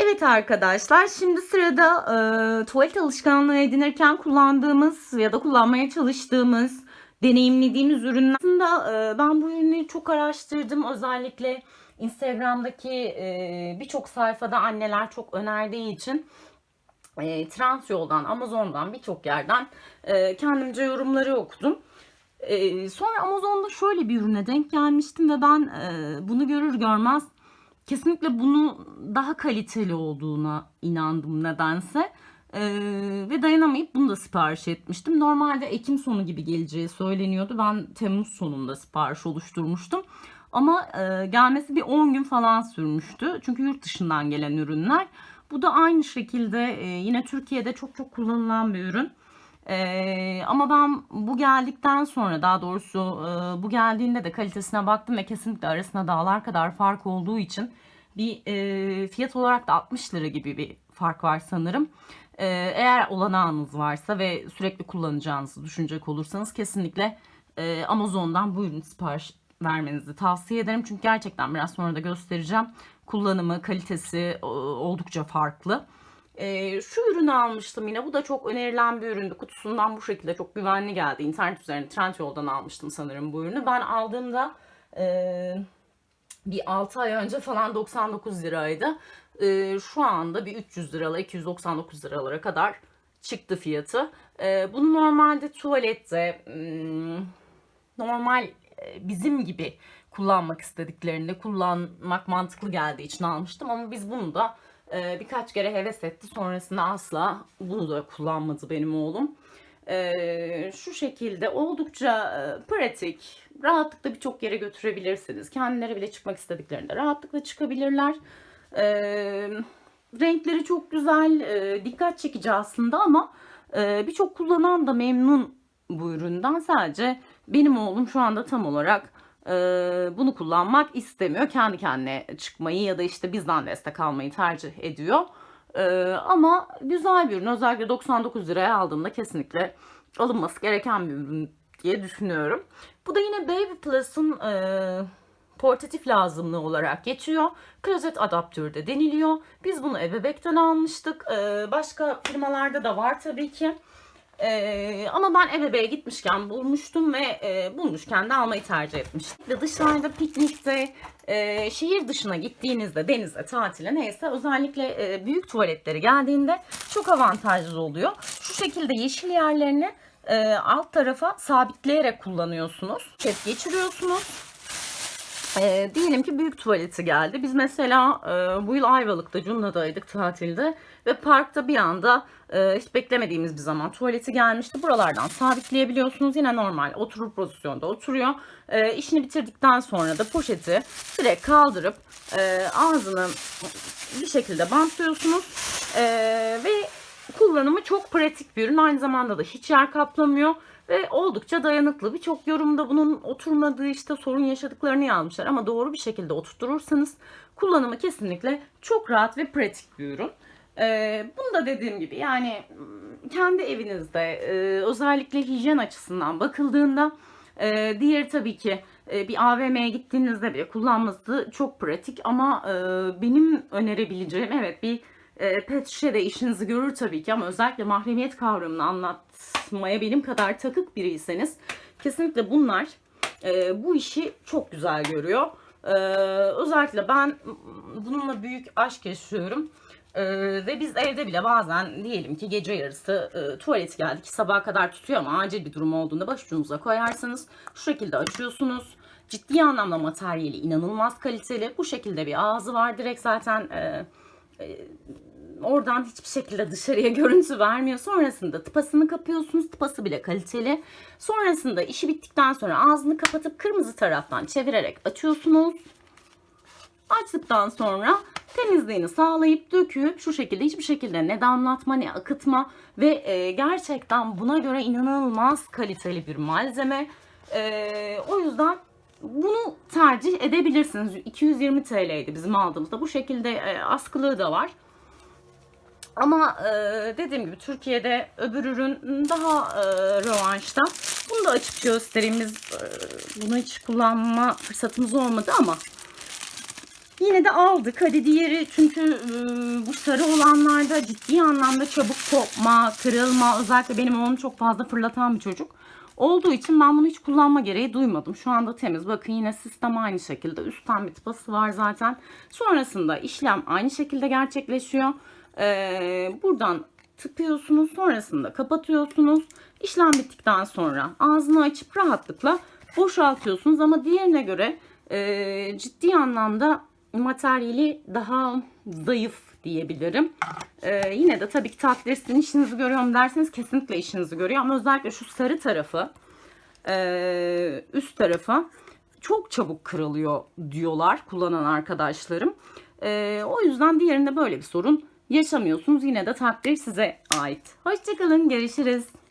Evet arkadaşlar şimdi sırada e, tuvalet alışkanlığı edinirken kullandığımız ya da kullanmaya çalıştığımız, deneyimlediğimiz ürünler. Aslında e, ben bu ürünleri çok araştırdım. Özellikle Instagram'daki e, birçok sayfada anneler çok önerdiği için e, Trendyol'dan, Amazon'dan birçok yerden e, kendimce yorumları okudum. E, sonra Amazon'da şöyle bir ürüne denk gelmiştim ve ben e, bunu görür görmez kesinlikle bunu daha kaliteli olduğuna inandım nedense. Ee, ve dayanamayıp bunu da sipariş etmiştim. Normalde Ekim sonu gibi geleceği söyleniyordu. Ben Temmuz sonunda sipariş oluşturmuştum. Ama e, gelmesi bir 10 gün falan sürmüştü. Çünkü yurt dışından gelen ürünler. Bu da aynı şekilde e, yine Türkiye'de çok çok kullanılan bir ürün. Ee, ama ben bu geldikten sonra daha doğrusu e, bu geldiğinde de kalitesine baktım ve kesinlikle arasında dağlar kadar fark olduğu için bir e, fiyat olarak da 60 lira gibi bir fark var sanırım. E, eğer olanağınız varsa ve sürekli kullanacağınızı düşünecek olursanız kesinlikle e, Amazon'dan bu ürün sipariş vermenizi tavsiye ederim. Çünkü gerçekten biraz sonra da göstereceğim. Kullanımı, kalitesi oldukça farklı. Ee, şu ürünü almıştım yine. Bu da çok önerilen bir üründü. Kutusundan bu şekilde çok güvenli geldi. İnternet üzerinde Trendyol'dan almıştım sanırım bu ürünü. Ben aldığımda e, bir 6 ay önce falan 99 liraydı. E, şu anda bir 300 liralara 299 liralara kadar çıktı fiyatı. E, bunu normalde tuvalette hmm, normal e, bizim gibi kullanmak istediklerinde kullanmak mantıklı geldiği için almıştım. Ama biz bunu da e, birkaç kere heves etti. Sonrasında asla bunu da kullanmadı benim oğlum. E, şu şekilde oldukça e, pratik, rahatlıkla birçok yere götürebilirsiniz. Kendileri bile çıkmak istediklerinde rahatlıkla çıkabilirler. E, renkleri çok güzel, e, dikkat çekici aslında ama e, birçok kullanan da memnun bu üründen. Sadece benim oğlum şu anda tam olarak e, bunu kullanmak istemiyor. Kendi kendine çıkmayı ya da işte bizden destek almayı tercih ediyor. E, ama güzel bir ürün. Özellikle 99 liraya aldığımda kesinlikle alınması gereken bir ürün diye düşünüyorum. Bu da yine Baby Plus'ın e, portatif lazımlığı olarak geçiyor. Klozet adaptörü de deniliyor. Biz bunu ebebekten almıştık. E, başka firmalarda da var tabii ki. Ee, ama ben Ebebe'ye gitmişken bulmuştum ve e, bulmuşken de almayı tercih etmiştim. Dışarıda piknikte, e, şehir dışına gittiğinizde, denize, tatile neyse özellikle e, büyük tuvaletleri geldiğinde çok avantajlı oluyor. Şu şekilde yeşil yerlerini e, alt tarafa sabitleyerek kullanıyorsunuz. Kes geçiriyorsunuz. E, diyelim ki büyük tuvaleti geldi. Biz mesela e, bu yıl Ayvalık'ta, Cunda'daydık tatilde ve parkta bir anda e, hiç beklemediğimiz bir zaman tuvaleti gelmişti. Buralardan sabitleyebiliyorsunuz. Yine normal oturur pozisyonda oturuyor. E, işini bitirdikten sonra da poşeti direkt kaldırıp e, ağzını bir şekilde bantlıyorsunuz. E, kullanımı çok pratik bir ürün. Aynı zamanda da hiç yer kaplamıyor ve oldukça dayanıklı. Birçok yorumda bunun oturmadığı işte sorun yaşadıklarını yazmışlar ama doğru bir şekilde oturturursanız kullanımı kesinlikle çok rahat ve pratik bir ürün. Ee, bunu da dediğim gibi yani m, kendi evinizde e, özellikle hijyen açısından bakıldığında e, diğer tabii ki e, bir AVM'ye gittiğinizde bile kullanması çok pratik ama e, benim önerebileceğim evet bir e, pet şişe de işinizi görür tabii ki ama özellikle mahremiyet kavramını anlatmaya benim kadar takık biriyseniz kesinlikle bunlar e, bu işi çok güzel görüyor. E, özellikle ben bununla büyük aşk yaşıyorum. E, ve biz evde bile bazen diyelim ki gece yarısı e, tuvalet geldi ki sabaha kadar tutuyor ama acil bir durum olduğunda başucunuza koyarsınız. Şu şekilde açıyorsunuz. Ciddi anlamda materyali inanılmaz kaliteli. Bu şekilde bir ağzı var. Direkt zaten e, oradan hiçbir şekilde dışarıya görüntü vermiyor. Sonrasında tıpasını kapıyorsunuz. Tıpası bile kaliteli. Sonrasında işi bittikten sonra ağzını kapatıp kırmızı taraftan çevirerek açıyorsunuz. Açtıktan sonra temizliğini sağlayıp döküp şu şekilde hiçbir şekilde ne damlatma ne akıtma ve e, gerçekten buna göre inanılmaz kaliteli bir malzeme. E, o yüzden bunu tercih edebilirsiniz. 220 TL'ydi bizim aldığımızda. Bu şekilde e, askılığı da var. Ama e, dediğim gibi Türkiye'de öbür ürün daha e, rövanşta. Bunu da açıp göstereyim. Biz e, bunu hiç kullanma fırsatımız olmadı ama Yine de aldık. Hadi diğeri çünkü e, bu sarı olanlarda ciddi anlamda çabuk kopma, kırılma. Özellikle benim oğlum çok fazla fırlatan bir çocuk. Olduğu için ben bunu hiç kullanma gereği duymadım. Şu anda temiz. Bakın yine sistem aynı şekilde. Üstten bir tıpası var zaten. Sonrasında işlem aynı şekilde gerçekleşiyor. Ee, buradan tıklıyorsunuz. Sonrasında kapatıyorsunuz. İşlem bittikten sonra ağzını açıp rahatlıkla boşaltıyorsunuz. Ama diğerine göre e, ciddi anlamda materyali daha zayıf diyebilirim. Ee, yine de tabii ki takdir sizin işinizi görüyorum derseniz kesinlikle işinizi görüyor. Ama özellikle şu sarı tarafı e, üst tarafı çok çabuk kırılıyor diyorlar kullanan arkadaşlarım. E, o yüzden diğerinde böyle bir sorun yaşamıyorsunuz. Yine de takdir size ait. Hoşçakalın görüşürüz.